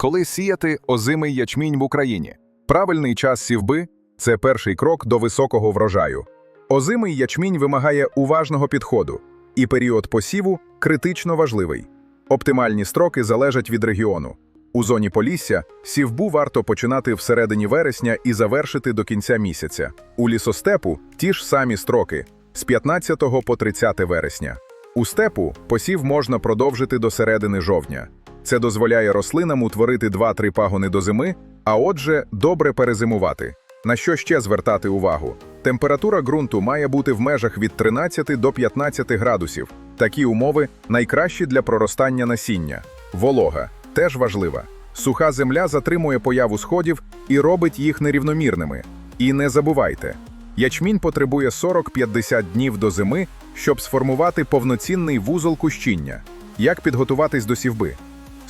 Коли сіяти озимий ячмінь в Україні? Правильний час сівби це перший крок до високого врожаю. Озимий ячмінь вимагає уважного підходу, і період посіву критично важливий. Оптимальні строки залежать від регіону. У зоні Полісся сівбу варто починати всередині вересня і завершити до кінця місяця. У лісостепу ті ж самі строки з 15 по 30 вересня. У степу посів можна продовжити до середини жовтня. Це дозволяє рослинам утворити 2-3 пагони до зими, а отже, добре перезимувати. На що ще звертати увагу? Температура ґрунту має бути в межах від 13 до 15 градусів. Такі умови найкращі для проростання насіння. Волога теж важлива. Суха земля затримує появу сходів і робить їх нерівномірними. І не забувайте, ячмінь потребує 40-50 днів до зими, щоб сформувати повноцінний вузол кущіння. Як підготуватись до сівби?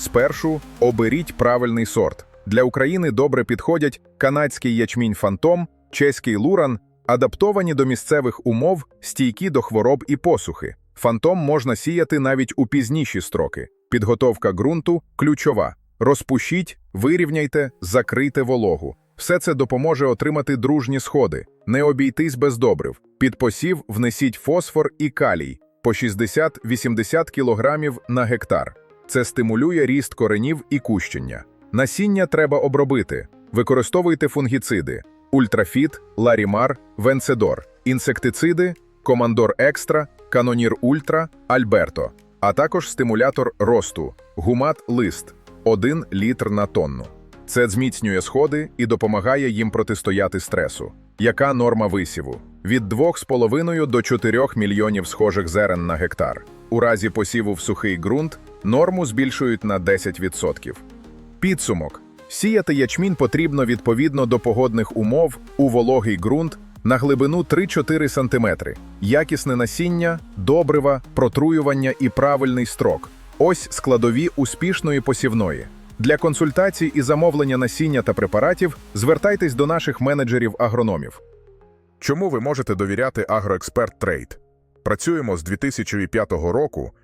Спершу оберіть правильний сорт. Для України добре підходять канадський ячмінь фантом, чеський луран, адаптовані до місцевих умов, стійкі до хвороб і посухи. Фантом можна сіяти навіть у пізніші строки. Підготовка ґрунту ключова. Розпушіть, вирівняйте, закрийте вологу. Все це допоможе отримати дружні сходи. Не обійтись без добрив. Під посів внесіть фосфор і калій по 60-80 кг на гектар. Це стимулює ріст коренів і кущення. Насіння треба обробити. Використовуйте фунгіциди: ультрафіт, ларімар, венцедор, інсектициди, командор екстра, канонір ультра, альберто, а також стимулятор росту, гумат лист 1 літр на тонну. Це зміцнює сходи і допомагає їм протистояти стресу. Яка норма висіву? Від 2,5 до 4 мільйонів схожих зерен на гектар. У разі посіву в сухий ґрунт норму збільшують на 10%. Підсумок. Сіяти ячмінь потрібно відповідно до погодних умов у вологий ґрунт на глибину 3-4 см. Якісне насіння, добрива, протруювання і правильний строк. Ось складові успішної посівної. Для консультацій і замовлення насіння та препаратів звертайтесь до наших менеджерів-агрономів. Чому ви можете довіряти Агроексперт Трейд? Працюємо з 2005 року